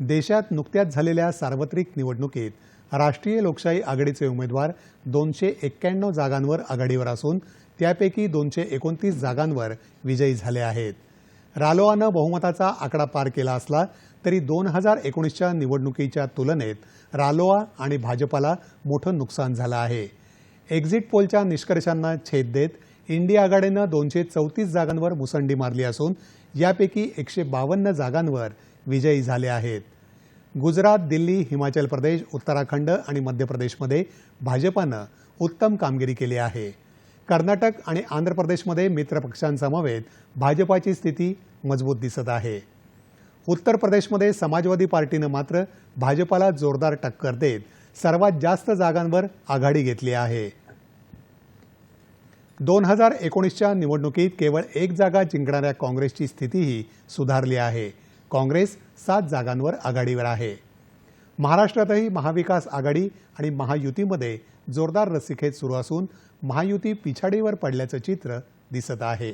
देशात नुकत्याच झालेल्या सार्वत्रिक निवडणुकीत राष्ट्रीय लोकशाही आघाडीचे उमेदवार दोनशे एक्क्याण्णव जागांवर आघाडीवर असून त्यापैकी दोनशे एकोणतीस जागांवर विजयी झाले आहेत. रालोआनं बहुमताचा आकडा पार केला असला तरी दोन हजार एकोणीसच्या निवडणुकीच्या तुलनेत रालोआ आणि भाजपाला मोठं नुकसान झालं आहे. एक्झिट पोलच्या निष्कर्षांना छेद देत इंडिया आघाडीनं दोनशे चौतीस जागांवर मुसंडी मारली असून यापैकी एकशे बावन्न जागांवर विजयी झाले आहेत. गुजरात दिल्ली हिमाचल प्रदेश उत्तराखंड आणि मध्य प्रदेशमध्ये भाजपानं उत्तम कामगिरी केली आहे. कर्नाटक आणि आंध्र प्रदेशमध्ये मित्रपक्षांसमवेत भाजपाची स्थिती मजबूत दिसत आहे. उत्तर प्रदेशमध्ये समाजवादी पार्टीनं मात्र भाजपाला जोरदार टक्कर देत सर्वात जास्त जागांवर आघाडी घेतली आहे. दोन हजार एकोणीसच्या निवडणुकीत केवळ एक जागा जिंकणाऱ्या काँग्रेसची स्थितीही सुधारली आहे. काँग्रेस सात जागांवर आघाडीवर आहे. महाराष्ट्रातही महाविकास आघाडी आणि महायुतीमध्ये जोरदार रस्सीखेच सुरू असून महायुती पिछाडीवर पडल्याचं चित्र दिसत आहे.